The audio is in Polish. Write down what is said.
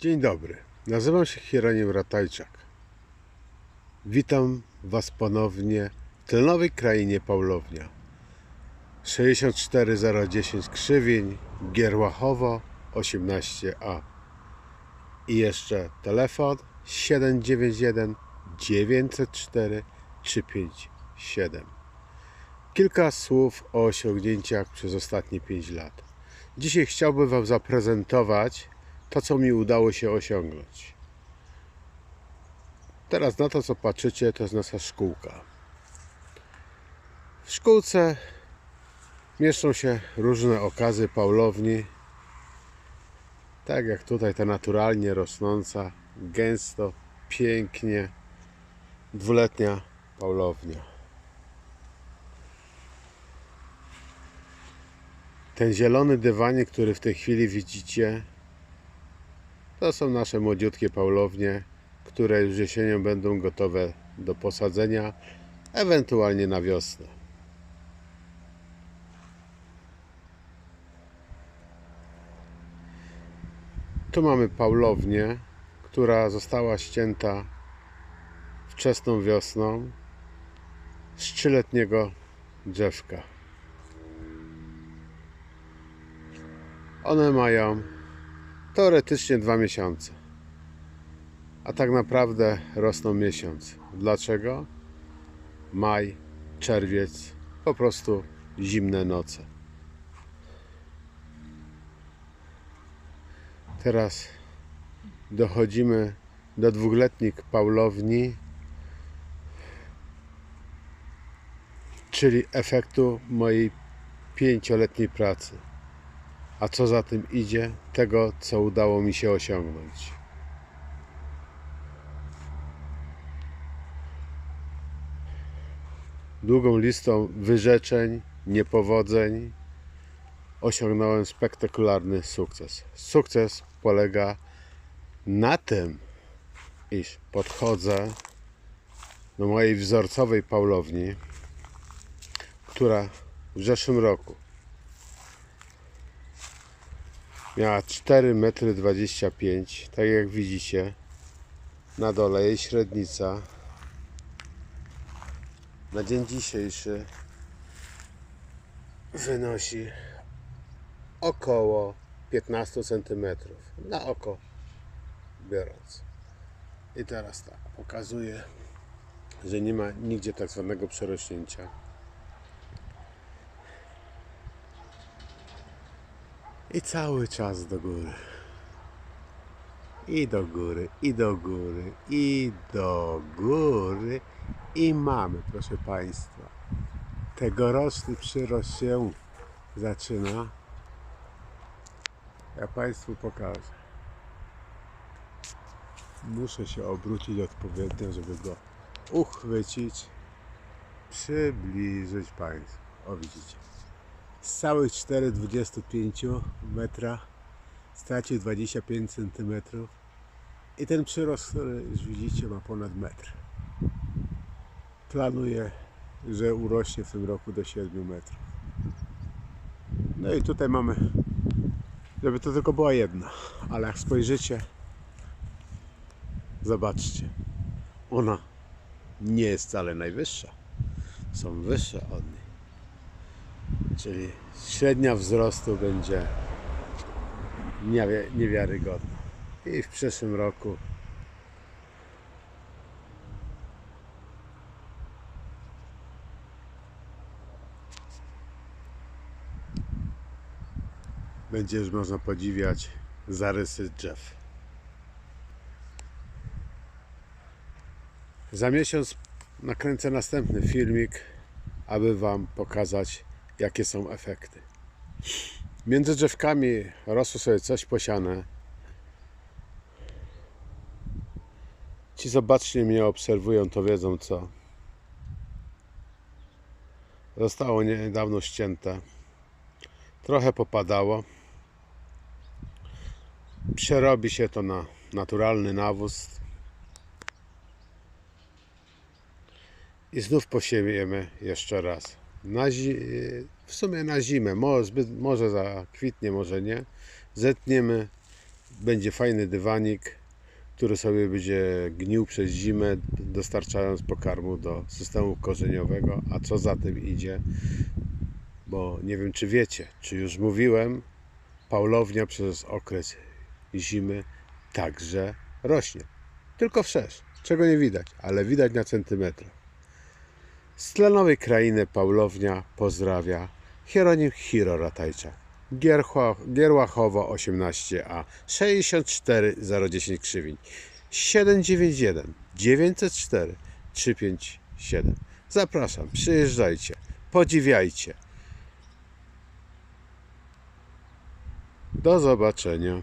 Dzień dobry, nazywam się Hieronim Ratajczak. Witam Was ponownie w tlenowej krainie Paulownia. 64010 Krzywień, Gierłachowo 18a. I jeszcze telefon 791 904 357. Kilka słów o osiągnięciach przez ostatnie 5 lat. Dzisiaj chciałbym Wam zaprezentować to, co mi udało się osiągnąć. Teraz na to, co patrzycie, to jest nasza szkółka. W szkółce mieszczą się różne okazy paulowni. Tak jak tutaj ta naturalnie rosnąca, gęsto, pięknie, dwuletnia paulownia. Ten zielony dywanik, który w tej chwili widzicie, to są nasze młodziutkie paulownie, które już jesienią będą gotowe do posadzenia, ewentualnie na wiosnę. Tu mamy paulownię, która została ścięta wczesną wiosną z trzyletniego drzewka. One mają teoretycznie dwa miesiące, a tak naprawdę rosną miesiąc. Dlaczego? Maj, czerwiec, po prostu zimne noce. Teraz dochodzimy do dwuletnich paulowni, czyli efektu mojej pięcioletniej pracy a co za tym idzie, tego, co udało mi się osiągnąć. Długą listą wyrzeczeń, niepowodzeń osiągnąłem spektakularny sukces. Sukces polega na tym, iż podchodzę do mojej wzorcowej paulowni, która w zeszłym roku Miała 4,25 m, tak jak widzicie. Na dole jej średnica na dzień dzisiejszy wynosi około 15 cm na oko biorąc. I teraz tak, pokazuję, że nie ma nigdzie tak zwanego przerośnięcia. I cały czas do góry. I do góry, i do góry, i do góry. I mamy, proszę Państwa, tegoroczny przyrost się zaczyna. Ja Państwu pokażę. Muszę się obrócić odpowiednio, żeby go uchwycić, przybliżyć Państwu. O widzicie z całych 4,25 metra stracił 25 cm i ten przyrost, który już widzicie ma ponad metr. Planuję, że urośnie w tym roku do 7 metrów. No i tutaj mamy, żeby to tylko była jedna, ale jak spojrzycie, zobaczcie, ona nie jest wcale najwyższa, są wyższe od niej. Czyli średnia wzrostu będzie niewi- niewiarygodna. I w przyszłym roku będzie już można podziwiać zarysy drzew. Za miesiąc nakręcę następny filmik, aby Wam pokazać jakie są efekty. Między drzewkami rosło sobie coś posiane. Ci zobacznie mnie obserwują, to wiedzą co. Zostało niedawno ścięte. Trochę popadało. Przerobi się to na naturalny nawóz. I znów posiejemy jeszcze raz na zi- w sumie na zimę, może, zbyt, może zakwitnie, może nie, zetniemy będzie fajny dywanik, który sobie będzie gnił przez zimę, dostarczając pokarmu do systemu korzeniowego. A co za tym idzie, bo nie wiem czy wiecie, czy już mówiłem, Paulownia przez okres zimy także rośnie. Tylko wszerz, czego nie widać, ale widać na centymetrach. Z tlenowej krainy Paulownia pozdrawia Hieronim Hiro Ratajczak. Gierłachowo 18a 64010 krzywiń 791 904 357 Zapraszam, przyjeżdżajcie, podziwiajcie. Do zobaczenia.